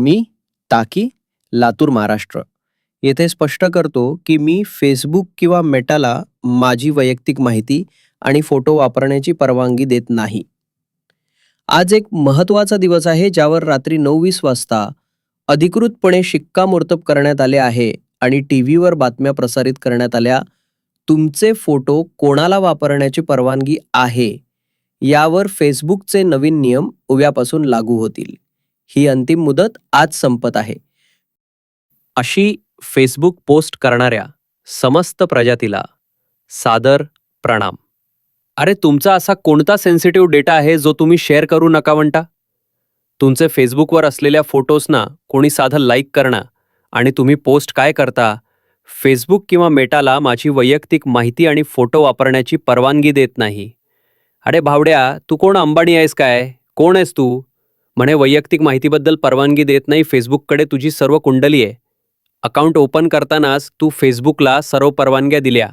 मी ताकी लातूर महाराष्ट्र. येथे स्पष्ट करतो की मी फेसबुक किंवा मेटाला माझी वैयक्तिक माहिती आणि फोटो वापरण्याची परवानगी देत नाही. आज एक महत्त्वाचा दिवस आहे ज्यावर रात्री नऊ वीस वाजता अधिकृतपणे शिक्कामोर्तब करण्यात आले आहे आणि टी व्हीवर बातम्या प्रसारित करण्यात आल्या तुमचे फोटो कोणाला वापरण्याची परवानगी आहे? यावर फेसबुकचे नवीन नियम उद्यापासून लागू होतील. ही अंतिम मुदत आज संपत आहे. अशी फेसबुक पोस्ट करणाऱ्या समस्त प्रजातीला सादर प्रणाम. अरे तुमचा असा कोणता सेन्सिटिव्ह डेटा आहे जो तुम्ही शेअर करू नका म्हणता? तुमचे फेसबुकवर असलेल्या फोटोजना कोणी साधं लाईक करणं आणि तुम्ही पोस्ट काय करता? फेसबुक किंवा मेटाला माझी वैयक्तिक माहिती आणि फोटो वापरण्याची परवानगी देत नाही. अरे भावड्या तू कोण अंबाणी आहेस काय? कोण आहेस तू? म्हणे वैयक्तिक माहितीबद्दल परवानगी देत नाही फेसबुककडे तुझी सर्व कुंडली आहे. अकाउंट ओपन करतानाच तू फेसबुकला सर्व परवानग्या दिल्या.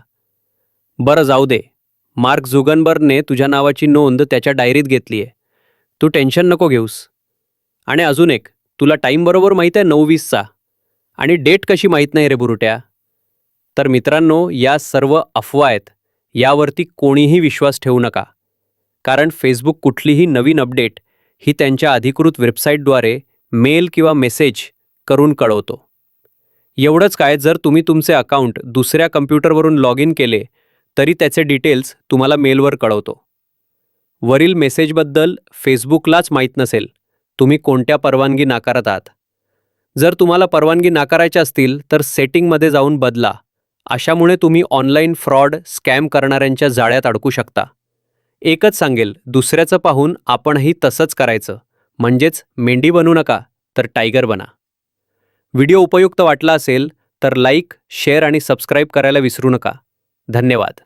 बरं जाऊ दे. मार्क झुगनबर्गने तुझ्या नावाची नोंद त्याच्या डायरीत घेतली आहे. तू टेन्शन नको घेऊस. आणि अजून एक तुला टाईम बरोबर माहीत आहे नऊ वीसचा आणि डेट कशी माहीत नाही रे बुरुट्या? तर मित्रांनो या सर्व अफवा आहेत. यावरती कोणीही विश्वास ठेवू नका. कारण फेसबुक कुठलीही नवीन अपडेट ही त्यांच्या अधिकृत वेबसाईटद्वारे मेल किंवा मेसेज करून कळवतो. एवढंच काय जर तुम्ही तुमचे अकाउंट दुसऱ्या कम्प्युटरवरून लॉग इन केले तरी त्याचे डिटेल्स तुम्हाला मेलवर कळवतो. वरील मेसेजबद्दल फेसबुकलाच माहीत नसेल तुम्ही कोणत्या परवानगी नाकारत आहात. जर तुम्हाला परवानगी नाकारायच्या असतील तर सेटिंगमध्ये जाऊन बदला. अशामुळे तुम्ही ऑनलाईन फ्रॉड स्कॅम करणाऱ्यांच्या जाळ्यात अडकू शकता. एकच सांगेल दुसऱ्याचं पाहून आपणही तसंच करायचं. म्हणजेच मेंढी बनू नका तर टायगर बना. व्हिडिओ उपयुक्त वाटला असेल तर लाईक शेअर आणि सबस्क्राईब करायला विसरू नका. धन्यवाद.